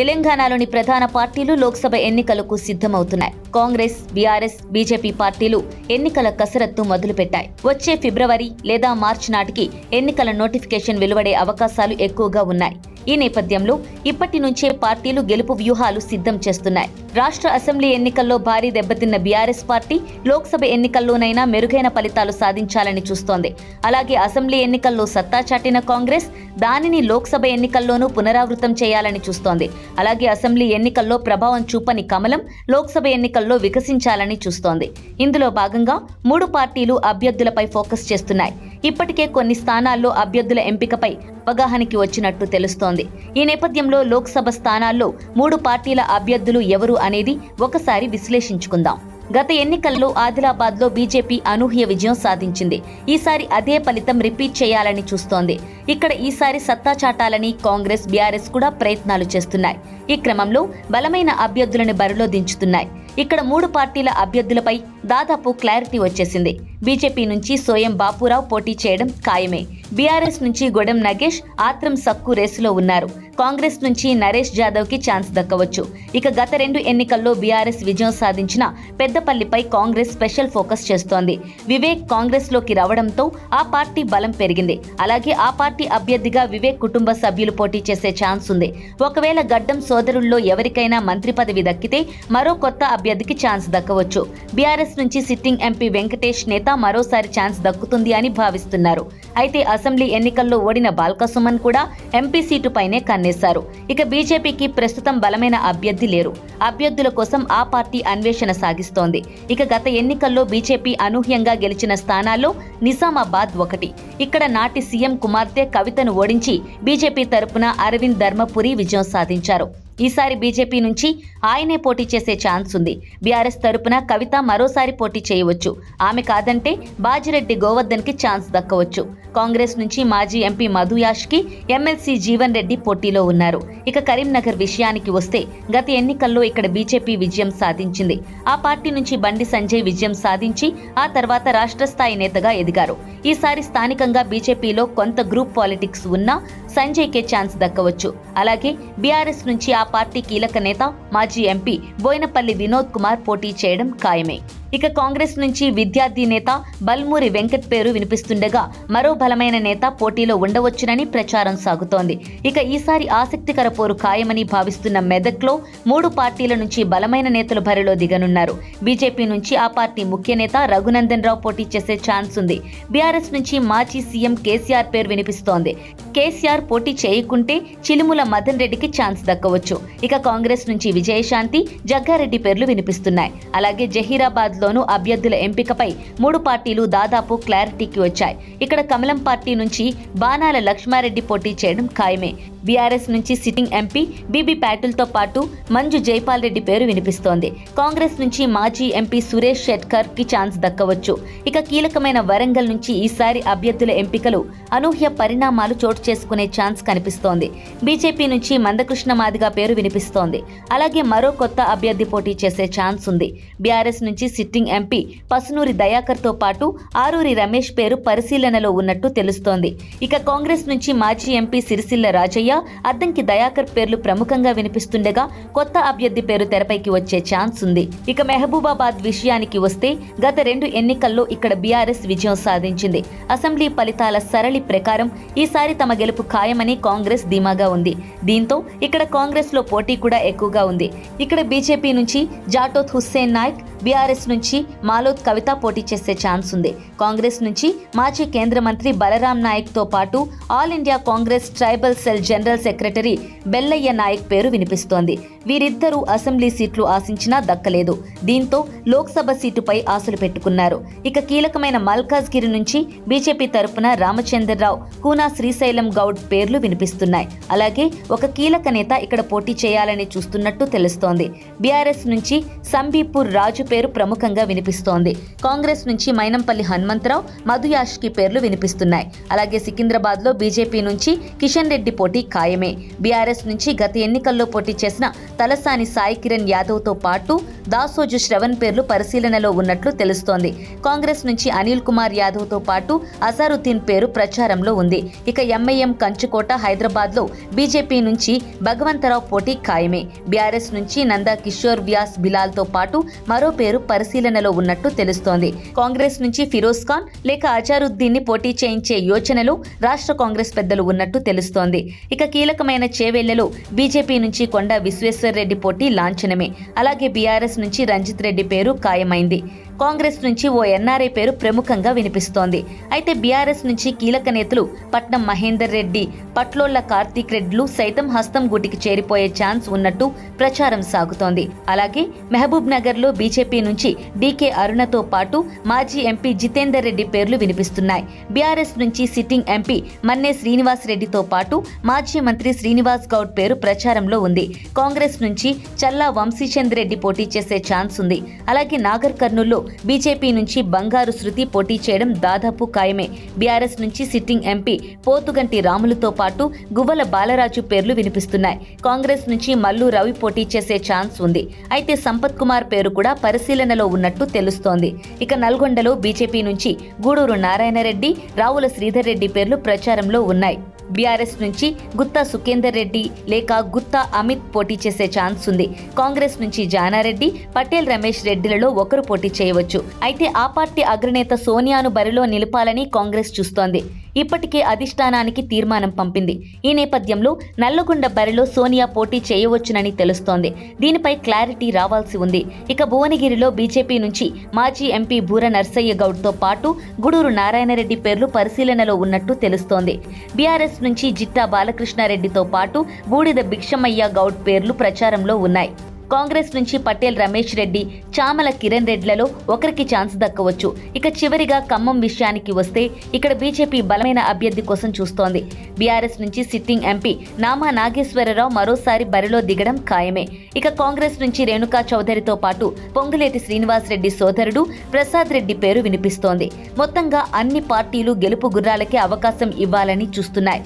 తెలంగాణలోని ప్రధాన పార్టీలు లోక్సభ ఎన్నికలకు సిద్ధమవుతున్నాయి. కాంగ్రెస్ బీఆర్ఎస్ బీజేపీ పార్టీలు ఎన్నికల కసరత్తు మొదలుపెట్టాయి. వచ్చే ఫిబ్రవరి లేదా మార్చి నాటికి ఎన్నికల నోటిఫికేషన్ వెలువడే అవకాశాలు ఎక్కువగా ఉన్నాయి. ఈ నేపథ్యంలో ఇప్పటి నుంచే పార్టీలు గెలుపు వ్యూహాలు సిద్ధం చేస్తున్నాయి. రాష్ట్ర అసెంబ్లీ ఎన్నికల్లో భారీ దెబ్బతిన్న బీఆర్ఎస్ పార్టీ లోక్సభ ఎన్నికల్లోనైనా మెరుగైన ఫలితాలు సాధించాలని చూస్తోంది. అలాగే అసెంబ్లీ ఎన్నికల్లో సత్తా చాటిన కాంగ్రెస్ దానిని లోక్సభ ఎన్నికల్లోనూ పునరావృతం చేయాలని చూస్తోంది. అలాగే అసెంబ్లీ ఎన్నికల్లో ప్రభావం చూపని కమలం లోక్సభ ఎన్నికల్లో వికసించాలని చూస్తోంది. ఇందులో భాగంగా మూడు పార్టీలు అభ్యర్థులపై ఫోకస్ చేస్తున్నాయి. ఇప్పటికే కొన్ని స్థానాల్లో అభ్యర్థుల ఎంపికపై అవగాహనకి వచ్చినట్టు తెలుస్తోంది. ఈ నేపథ్యంలో లోక్సభ స్థానాల్లో మూడు పార్టీల అభ్యర్థులు ఎవరు అనేది ఒకసారి విశ్లేషించుకుందాం. గత ఎన్నికల్లో ఆదిలాబాద్లో బీజేపీ అనూహ్య విజయం సాధించింది. ఈసారి అదే ఫలితం రిపీట్ చేయాలని చూస్తోంది. ఇక్కడ ఈసారి సత్తా చాటాలని కాంగ్రెస్ బీఆర్ఎస్ కూడా ప్రయత్నాలు చేస్తున్నాయి. ఈ క్రమంలో బలమైన అభ్యర్థులను బరిలో దించుతున్నాయి. ఇక్కడ మూడు పార్టీల అభ్యర్థులపై దాదాపు క్లారిటీ వచ్చేసింది. బీజేపీ నుంచి సోయం బాపురావు పోటీ చేయడం ఖాయమే. బీఆర్ఎస్ నుంచి గొడెం నగేష్ ఆత్రం సక్కు రేసులో ఉన్నారు. కాంగ్రెస్ నుంచి నరేష్ జాదవ్కి ఛాన్స్ దక్కవచ్చు. ఇక గత రెండు ఎన్నికల్లో బీఆర్ఎస్ విజయం సాధించిన పెద్దపల్లిపై కాంగ్రెస్ స్పెషల్ ఫోకస్ చేస్తోంది. వివేక్ కాంగ్రెస్లోకి రావడంతో ఆ పార్టీ బలం పెరిగింది. అలాగే ఆ పార్టీ అభ్యర్థిగా వివేక్ కుటుంబ సభ్యులు పోటీ చేసే ఛాన్స్ ఉంది. ఒకవేళ గడ్డం సోదరుల్లో ఎవరికైనా మంత్రి పదవి దక్కితే మరో కొత్త అభ్యర్థికి ఛాన్స్ దక్కవచ్చు. బీఆర్ఎస్ నుంచి సిట్టింగ్ ఎంపీ వెంకటేష్ నేత మరోసారి ఛాన్స్ దక్కుతుంది అని భావిస్తున్నారు. అయితే అసెంబ్లీ ఎన్నికల్లో ఓడిన బాల్క సుమన్ కూడా ఎంపీ సీటుపైనే కన్నేశారు. ఇక బీజేపీకి ప్రస్తుతం బలమైన అభ్యర్థి లేరు. అభ్యర్థుల కోసం ఆ పార్టీ అన్వేషణ సాగిస్తోంది. ఇక గత ఎన్నికల్లో బీజేపీ అనూహ్యంగా గెలిచిన స్థానాల్లో నిజామాబాద్ ఒకటి. ఇక్కడ నాటి సీఎం కుమార్తె కవితను ఓడించి బీజేపీ తరపున అరవింద్ ధర్మపురి విజయం సాధించారు. ఈసారి బీజేపీ నుంచి ఆయనే పోటీ చేసే ఛాన్స్ ఉంది. బీఆర్ఎస్ తరపున కవిత మరోసారి పోటీ చేయవచ్చు. ఆమె కాదంటే బాజిరెడ్డి గోవర్ధన్కి ఛాన్స్ దక్కవచ్చు. కాంగ్రెస్ నుంచి మాజీ ఎంపీ మధుయాష్కి ఎమ్మెల్సీ జీవన్ రెడ్డి పోటీలో ఉన్నారు. ఇక కరీంనగర్ విషయానికి వస్తే గత ఎన్నికల్లో ఇక్కడ బీజేపీ విజయం సాధించింది. ఆ పార్టీ నుంచి బండి సంజయ్ విజయం సాధించి ఆ తర్వాత రాష్ట్ర స్థాయి నేతగా ఎదిగారు. ఈసారి స్థానికంగా బీజేపీలో కొంత గ్రూప్ పాలిటిక్స్ ఉన్నా సంజయ్కే ఛాన్స్ దక్కవచ్చు. అలాగే బీఆర్ఎస్ నుంచి ఆ పార్టీ కీలక నేత మాజీ ఎంపీ బోయినపల్లి వినోద్ కుమార్ పోటీ చేయడం ఖాయమే. ఇక కాంగ్రెస్ నుంచి విద్యార్థి నేత బల్మూరి వెంకట్ పేరు వినిపిస్తుండగా మరో బలమైన నేత పోటీలో ఉండవచ్చునని ప్రచారం సాగుతోంది. ఇక ఈసారి ఆసక్తికర పోరు ఖాయమని భావిస్తున్న మెదక్లో మూడు పార్టీల నుంచి బలమైన నేతలు బరిలో దిగనున్నారు. బీజేపీ నుంచి ఆ పార్టీ ముఖ్య నేత రఘునందన్ రావు పోటీ చేసే ఛాన్స్ ఉంది. బీఆర్ఎస్ నుంచి మాజీ సీఎం కేసీఆర్ పేరు వినిపిస్తోంది. కేసీఆర్ పోటీ చేయకుంటే చిలుముల మదన్ రెడ్డికి ఛాన్స్ దక్కవచ్చు. ఇక కాంగ్రెస్ నుంచి విజయశాంతి జగ్గారెడ్డి పేర్లు వినిపిస్తున్నాయి. అలాగే జహీరాబాద్ హైదరాబాద్లోనూ అభ్యర్థుల ఎంపికపై మూడు పార్టీలు దాదాపు క్లారిటీకి వచ్చాయి. ఇక్కడ కమలం పార్టీ నుంచి బాణాల లక్ష్మారెడ్డి పోటీ చేయడం ఖాయమే. బీఆర్ఎస్ నుంచి సిట్టింగ్ ఎంపీ బీబీ ప్యాటిల్తో పాటు మంజు జైపాల్ రెడ్డి పేరు వినిపిస్తోంది. కాంగ్రెస్ నుంచి మాజీ ఎంపీ సురేష్ షెట్కర్కి ఛాన్స్ దక్కవచ్చు. ఇక కీలకమైన వరంగల్ నుంచి ఈసారి అభ్యర్థుల ఎంపికలు అనూహ్య పరిణామాలు చోటు చేసుకునే ఛాన్స్ కనిపిస్తోంది. బీజేపీ నుంచి మందకృష్ణ మాదిగా పేరు వినిపిస్తోంది. అలాగే మరో కొత్త అభ్యర్థి పోటీ చేసే ఛాన్స్ ఉంది. బీఆర్ఎస్ నుంచి సిట్టింగ్ ఎంపీ పసునూరి దయాకర్తో పాటు ఆరూరి రమేష్ పేరు పరిశీలనలో ఉన్నట్టు తెలుస్తోంది. ఇక కాంగ్రెస్ నుంచి మాజీ ఎంపీ సిరిసిల్ల రాజయ్య అద్దంకి దయాకర్ పేర్లు ప్రముఖంగా వినిపిస్తుండగా కొత్త అభ్యర్థి పేరు తెరపైకి వచ్చే ఛాన్స్ ఉంది. ఇక మెహబూబాబాద్ విషయానికి వస్తే గత రెండు ఎన్నికల్లో ఇక్కడ బీఆర్ఎస్ విజయం సాధించింది. అసెంబ్లీ ఫలితాల సరళి ప్రకారం ఈసారి తమ గెలుపు ఖాయమని కాంగ్రెస్ ధీమాగా ఉంది. దీంతో ఇక్కడ కాంగ్రెస్లో పోటీ కూడా ఎక్కువగా ఉంది. ఇక్కడ బీజేపీ నుంచి జాటోత్ హుస్సేన్ నాయక్ బీఆర్ఎస్ నుంచి మాలోత్ కవిత పోటీ చేసే ఛాన్స్ ఉంది. కాంగ్రెస్ నుంచి మాజీ కేంద్ర మంత్రి బలరాం నాయక్తో పాటు all India Congress tribal cell general secretary Bellaiah Naik పేరు వినిపిస్తోంది. వీరిద్దరూ అసెంబ్లీ సీట్లు ఆశించినా దక్కలేదు. దీంతో లోక్సభ సీటుపై ఆశలు పెట్టుకున్నారు. ఇక కీలకమైన మల్కాజ్గిరి నుంచి బీజేపీ తరపున రామచంద్రరావు కూనా శ్రీశైలం గౌడ్ పేర్లు వినిపిస్తున్నాయి. అలాగే ఒక కీలక నేత ఇక్కడ పోటీ చేయాలని చూస్తున్నట్టు తెలుస్తోంది. బీఆర్ఎస్ నుంచి సంబీపూర్ రాజు పేరు ప్రముఖంగా వినిపిస్తోంది. కాంగ్రెస్ నుంచి మైనంపల్లి హనుమంతరావు మధుయాష్కి పేర్లు వినిపిస్తున్నాయి. అలాగే సికింద్రాబాద్లో బీజేపీ నుంచి కిషన్ రెడ్డి పోటీ ఖాయమే. బీఆర్ఎస్ నుంచి గత ఎన్నికల్లో పోటీ చేసిన తలసాని సాయి కిరణ్ యాదవ్తో పాటు దాసోజు శ్రవణ్ పేర్లు పరిశీలనలో ఉన్నట్లు తెలుస్తోంది. కాంగ్రెస్ నుంచి అనిల్ కుమార్ యాదవ్తో పాటు అజారుద్దీన్ పేరు ప్రచారంలో ఉంది. ఇక ఎంఐఎం కంచుకోట హైదరాబాద్లో బీజేపీ నుంచి భగవంతరావు పోటీ ఖాయమే. బీఆర్ఎస్ నుంచి నందా కిషోర్ వ్యాస్ బిలాల్తో పాటు మరో పేరు పరిశీలనలో ఉన్నట్టు తెలుస్తోంది. కాంగ్రెస్ నుంచి ఫిరోజ్ ఖాన్ లేక అజారుద్దీన్ని పోటీ చేయించే యోచనలో రాష్ట్ర కాంగ్రెస్ పెద్దలు ఉన్నట్టు తెలుస్తోంది. ఇక కీలకమైన చేవేళ్ళలో బీజేపీ నుంచి కొండా విశ్వేశ్వర్ రెడ్డి పోటీ లాంఛనమే. అలాగే బీఆర్ఎస్ నుంచి రంజిత్ రెడ్డి పేరు ఖాయమైంది. కాంగ్రెస్ నుంచి ఓ ఎన్ఆర్ఐ పేరు ప్రముఖంగా వినిపిస్తోంది. అయితే బీఆర్ఎస్ నుంచి కీలక నేతలు పట్నం మహేందర్ రెడ్డి పట్లోళ్ళ కార్తీక్ రెడ్లు సైతం హస్తం గుటికి చేరిపోయే ఛాన్స్ ఉన్నట్టు ప్రచారం సాగుతోంది. అలాగే మహబూబ్ నగర్లో బీజేపీ నుంచి డీకే అరుణతో పాటు మాజీ ఎంపీ జితేందర్ రెడ్డి పేర్లు వినిపిస్తున్నాయి. బీఆర్ఎస్ నుంచి సిట్టింగ్ ఎంపీ మన్నే శ్రీనివాస్ రెడ్డితో పాటు మాజీ మంత్రి శ్రీనివాస్ గౌడ్ పేరు ప్రచారంలో ఉంది. కాంగ్రెస్ నుంచి చల్లా వంశీచంద్ రెడ్డి పోటీ చేసే ఛాన్స్ ఉంది. అలాగే నాగర్ కర్నూల్లో బీజేపీ నుంచి బంగారు శృతి పోటీ చేయడం దాదాపు ఖాయమే. బీఆర్ఎస్ నుంచి సిట్టింగ్ ఎంపీ పోతుగంటి రాములతో పాటు గువ్వల బాలరాజు పేర్లు వినిపిస్తున్నాయి. కాంగ్రెస్ నుంచి మల్లు రవి పోటీ చేసే ఛాన్స్ ఉంది. అయితే సంపత్ కుమార్ పేరు కూడా పరిశీలనలో ఉన్నట్టు తెలుస్తోంది. ఇక నల్గొండలో బీజేపీ నుంచి గూడూరు నారాయణరెడ్డి రావుల శ్రీధర్ రెడ్డి పేర్లు ప్రచారంలో ఉన్నాయి. బీఆర్ఎస్ నుంచి గుత్తా సుఖేందర్ రెడ్డి లేక గుత్తా అమిత్ పోటీ చేసే ఛాన్స్ ఉంది. కాంగ్రెస్ నుంచి జానారెడ్డి పటేల్ రమేష్ రెడ్డిలలో ఒకరు పోటీ చేయవచ్చు. అయితే ఆ పార్టీ అగ్రనేత సోనియాను బరిలో నిలపాలని కాంగ్రెస్ చూస్తోంది. ఇప్పటికే అధిష్టానానికి తీర్మానం పంపింది. ఈ నేపథ్యంలో నల్లగొండ బరిలో సోనియా పోటీ చేయవచ్చునని తెలుస్తోంది. దీనిపై క్లారిటీ రావాల్సి ఉంది. ఇక భువనగిరిలో బీజేపీ నుంచి మాజీ ఎంపీ బూర నర్సయ్య గౌడ్తో పాటు గుడూరు నారాయణరెడ్డి పేర్లు పరిశీలనలో ఉన్నట్టు తెలుస్తోంది. బీఆర్ఎస్ నుంచి జిట్టా బాలకృష్ణారెడ్డితో పాటు బూడిద భిక్షమయ్య గౌడ్ పేర్లు ప్రచారంలో ఉన్నాయి. కాంగ్రెస్ నుంచి పటేల్ రమేష్ రెడ్డి చామల కిరణ్ రెడ్లలో ఒకరికి ఛాన్స్ దక్కవచ్చు. ఇక చివరిగా ఖమ్మం విషయానికి వస్తే ఇక్కడ బీజేపీ బలమైన అభ్యర్థి కోసం చూస్తోంది. బీఆర్ఎస్ నుంచి సిట్టింగ్ ఎంపీ నామా నాగేశ్వరరావు మరోసారి బరిలో దిగడం ఖాయమే. ఇక కాంగ్రెస్ నుంచి రేణుకా చౌదరితో పాటు పొంగులేటి శ్రీనివాస్ రెడ్డి సోదరుడు ప్రసాద్ రెడ్డి పేరు వినిపిస్తోంది. మొత్తంగా అన్ని పార్టీలు గెలుపు గుర్రాలకే అవకాశం ఇవ్వాలని చూస్తున్నాయి.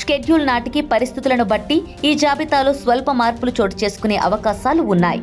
షెడ్యూల్ నాటికి పరిస్థితులను బట్టి ఈ జాబితాలో స్వల్ప మార్పులు చోటు చేసుకునే అవకాశాలు ఉన్నాయి.